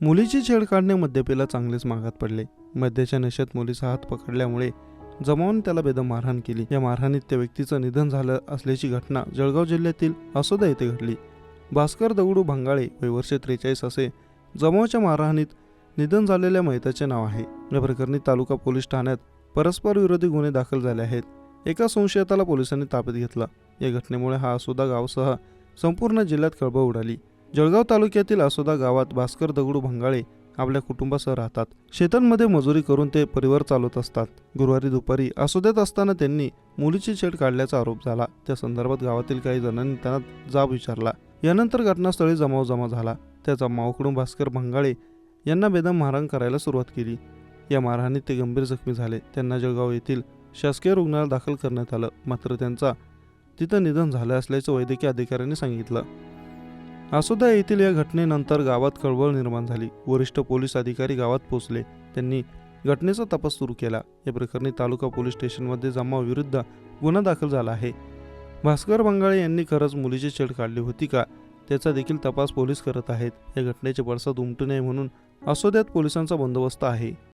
मुलीची छेड काढणे मद्यपेला चांगलेच मागात पडले. मद्याच्या नशेत मुलीचा हात पकडल्यामुळे जमावून त्याला बेदम मारहाण केली. या मारहाणीत त्या व्यक्तीचं निधन झालं असल्याची घटना जळगाव जिल्ह्यातील असोदा येथे घडली. भास्कर दगडू भंगाळे वय वर्ष त्रेचाळीस असे जमावाच्या मारहाणीत निधन झालेल्या महिताचे नाव आहे. या प्रकरणी तालुका पोलीस ठाण्यात परस्पर विरोधी गुन्हे दाखल झाले आहेत. एका संशयिताला पोलिसांनी ताब्यात घेतला. या घटनेमुळे हा असोदा गावसह संपूर्ण जिल्ह्यात खळबळ उडाली. जळगाव तालुक्यातील आसोदा गावात भास्कर दगडू भंगाळे आपल्या कुटुंबासह राहतात. शेतांमध्ये मजुरी करून ते परिवार चालवत असतात. गुरुवारी दुपारी असोद्यात असताना त्यांनी मुलीची छेड काढल्याचा आरोप झाला. त्या संदर्भात गावातील काही जणांनी त्यांना जाब विचारला. यानंतर घटनास्थळी जमाव जमा झाला त्या जमावाकडून भास्कर भंगाळे यांना बेदम मारहाण करायला सुरुवात केली. या मारहाणीत ते गंभीर जखमी झाले. त्यांना जळगाव येथील शासकीय रुग्णालयात दाखल करण्यात आलं. मात्र त्यांचा तिथं निधन झालं असल्याचं वैद्यकीय अधिकाऱ्यांनी सांगितलं. आसोदा येथील या घटनेनंतर गावात कळवळ निर्माण झाली. वरिष्ठ पोलीस अधिकारी गावात पोहोचले. त्यांनी घटनेचा तपास सुरू केला. या प्रकरणी तालुका पोलीस स्टेशनमध्ये जमावाविरुद्ध गुन्हा दाखल झाला आहे. भास्कर बंगाळे यांनी खरंच मुलीची छेड काढली होती का? त्याचा देखील तपास पोलीस करत आहेत. या घटनेचे पडसाद उमटू नये म्हणून असोद्यात पोलिसांचा बंदोबस्त आहे.